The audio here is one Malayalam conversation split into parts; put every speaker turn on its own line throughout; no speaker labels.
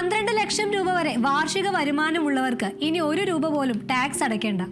പന്ത്രണ്ട് ലക്ഷം രൂപ വരെ വാർഷിക വരുമാനമുള്ളവർക്ക് ഇനി ഒരു രൂപ പോലും ടാക്സ് അടയ്ക്കേണ്ട.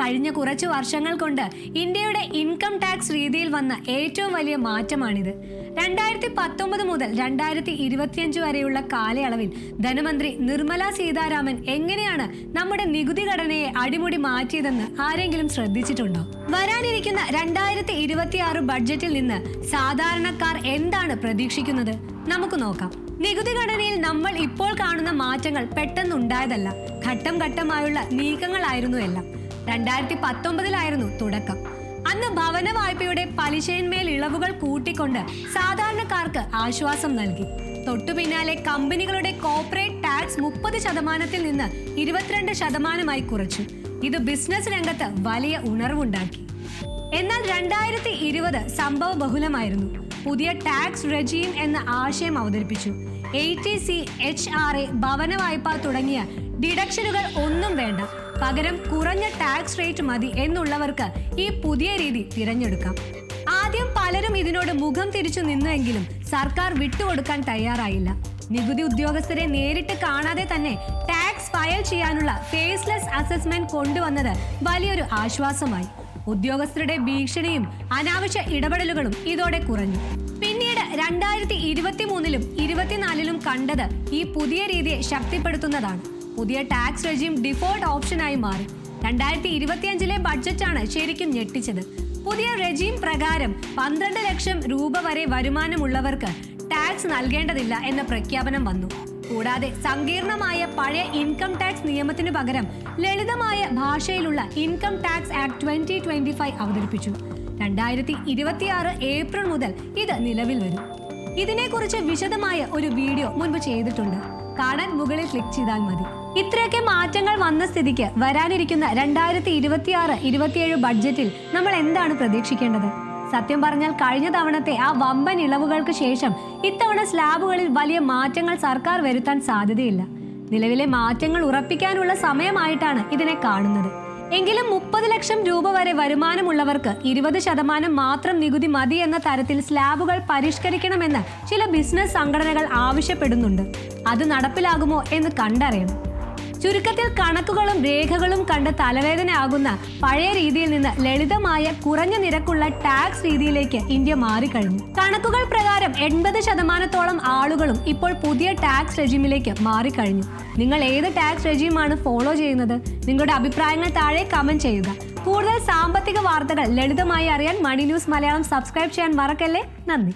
കഴിഞ്ഞ കുറച്ച് വർഷങ്ങൾ കൊണ്ട് ഇന്ത്യയുടെ ഇൻകം ടാക്സ് രീതിയിൽ വന്ന ഏറ്റവും വലിയ മാറ്റമാണിത്. രണ്ടായിരത്തി പത്തൊമ്പത് മുതൽ രണ്ടായിരത്തി ഇരുപത്തിയഞ്ച് വരെയുള്ള കാലയളവിൽ ധനമന്ത്രി നിർമ്മല സീതാരാമൻ എങ്ങനെയാണ് നമ്മുടെ നികുതി ഘടനയെ അടിമുടി മാറ്റിയതെന്ന് ആരെങ്കിലും ശ്രദ്ധിച്ചിട്ടുണ്ടോ? വരാനിരിക്കുന്ന രണ്ടായിരത്തി ഇരുപത്തിയാറ് ബഡ്ജറ്റിൽ നിന്ന് സാധാരണക്കാർ എന്താണ് പ്രതീക്ഷിക്കുന്നത്? നമുക്ക് നോക്കാം. നികുതി ഘടനയിൽ നമ്മൾ ഇപ്പോൾ കാണുന്ന മാറ്റങ്ങൾ പെട്ടെന്നുണ്ടായതല്ല. ഘട്ടം ഘട്ടമായുള്ള നീക്കങ്ങളായിരുന്നു എല്ലാം. രണ്ടായിരത്തി പത്തൊമ്പതിലായിരുന്നു തുടക്കം. അന്ന് ഭവന വായ്പയുടെ പലിശയിന്മേൽ ഇളവുകൾ കൂട്ടിക്കൊണ്ട് സാധാരണക്കാർക്ക് ആശ്വാസം നൽകി. തൊട്ടു പിന്നാലെ കമ്പനികളുടെ കോർപ്പറേറ്റ് ടാക്സ് മുപ്പത് ശതമാനത്തിൽ നിന്ന് ഇരുപത്തിരണ്ട് ശതമാനമായി കുറച്ചു. ഇത് ബിസിനസ് രംഗത്ത് വലിയ ഉണർവുണ്ടാക്കി. എന്നാൽ രണ്ടായിരത്തി ഇരുപത് സംഭവ ബഹുലമായിരുന്നു. പുതിയ ടാക്സ് റെജീം എന്ന ആശയം അവതരിപ്പിച്ചു. A T C H R A ഭവന വായ്പ തുടങ്ങിയ ഡിഡക്ഷനുകൾ ഒന്നും വേണ്ട. പകരം കുറഞ്ഞ ടാക്സ് റേറ്റ് മതി എന്നുള്ളവർക്ക് ഈ പുതിയ രീതി തിരഞ്ഞെടുക്കാം. ആദ്യം പലരും ഇതിനോട് മുഖം തിരിച്ചു നിന്നുവെങ്കിലും സർക്കാർ വിട്ടുകൊടുക്കാൻ തയ്യാറായില്ല. നികുതി ഉദ്യോഗസ്ഥരെ നേരിട്ട് കാണാതെ തന്നെ ടാക്സ് ഫയൽ ചെയ്യാനുള്ള ഫേസ്ലെസ് അസസ്മെന്റ് കൊണ്ടുവന്നത് വലിയൊരു ആശ്വാസമായി. ഉദ്യോഗസ്ഥരുടെ ഭീഷണിയും അനാവശ്യ ഇടപെടലുകളും ഇതോടെ കുറഞ്ഞു. പിന്നീട് രണ്ടായിരത്തി ഇരുപത്തി മൂന്നിലും ഇരുപത്തിനാലിലും കണ്ടത് ഈ പുതിയ രീതിയെ ശക്തിപ്പെടുത്തുന്നതാണ്. പുതിയ ടാക്സ് റെജീം ഡിഫോൾട്ട് ഓപ്ഷനായി മാറി. രണ്ടായിരത്തി ഇരുപത്തിയഞ്ചിലെ ബഡ്ജറ്റാണ് ശരിക്കും ഞെട്ടിച്ചത്. പുതിയ റെജീം പ്രകാരം പന്ത്രണ്ട് ലക്ഷം രൂപ വരെ വരുമാനമുള്ളവർക്ക് ടാക്സ് നൽകേണ്ടതില്ല എന്ന പ്രഖ്യാപനം വന്നു. കൂടാതെ സങ്കീർണമായ പഴയ ഇൻകം ടാക്സ് നിയമത്തിനു പകരം ലളിതമായ ഭാഷയിലുള്ള income tax act twenty twenty five അവതരിപ്പിച്ചു. രണ്ടായിരത്തി ഇരുപത്തിയാറ് ഏപ്രിൽ മുതൽ ഇത് നിലവിൽ വരും. ഇതിനെക്കുറിച്ച് വിശദമായ ഒരു വീഡിയോ മുൻപ് ചെയ്തിട്ടുണ്ട്. കാണാൻ മുകളിൽ ക്ലിക്ക് ചെയ്താൽ മതി. ഇത്രയൊക്കെ മാറ്റങ്ങൾ വന്ന സ്ഥിതിക്ക് വരാനിരിക്കുന്ന രണ്ടായിരത്തി ഇരുപത്തിയാറ് ഇരുപത്തിയേഴ് ബഡ്ജറ്റിൽ നമ്മൾ എന്താണ് പ്രതീക്ഷിക്കേണ്ടത്? സത്യം പറഞ്ഞാൽ കഴിഞ്ഞ തവണത്തെ ആ വമ്പൻ ഇളവുകൾക്ക് ശേഷം ഇത്തവണ സ്ലാബുകളിൽ വലിയ മാറ്റങ്ങൾ സർക്കാർ വരുത്താൻ സാധ്യതയില്ല. നിലവിലെ മാറ്റങ്ങൾ ഉറപ്പിക്കാനുള്ള സമയമായിട്ടാണ് ഇതിനെ കാണുന്നത്. എങ്കിലും മുപ്പത് ലക്ഷം രൂപ വരെ വരുമാനമുള്ളവർക്ക് ഇരുപത് ശതമാനം മാത്രം നികുതി മതി എന്ന തരത്തിൽ സ്ലാബുകൾ പരിഷ്കരിക്കണമെന്ന് ചില ബിസിനസ് സംഘടനകൾ ആവശ്യപ്പെടുന്നുണ്ട്. അത് നടപ്പിലാകുമോ എന്ന് കണ്ടറിയണം. ചുരുക്കത്തിൽ കണക്കുകളും രേഖകളും കണ്ട് തലവേദനയാകുന്ന പഴയ രീതിയിൽ നിന്ന് ലളിതമായ കുറഞ്ഞ നിരക്കുള്ള ടാക്സ് രീതിയിലേക്ക് ഇന്ത്യ മാറിക്കഴിഞ്ഞു. കണക്കുകൾ പ്രകാരം എൺപത് ശതമാനത്തോളം ആളുകളും ഇപ്പോൾ പുതിയ ടാക്സ് റെജിമിലേക്ക് മാറിക്കഴിഞ്ഞു. നിങ്ങൾ ഏത് ടാക്സ് റെജിമാണ് ഫോളോ ചെയ്യുന്നത്? നിങ്ങളുടെ അഭിപ്രായങ്ങൾ താഴെ കമന്റ് ചെയ്യുക. കൂടുതൽ സാമ്പത്തിക വാർത്തകൾ ലളിതമായി അറിയാൻ മണി ന്യൂസ് മലയാളം സബ്സ്ക്രൈബ് ചെയ്യാൻ മറക്കല്ലേ? നന്ദി.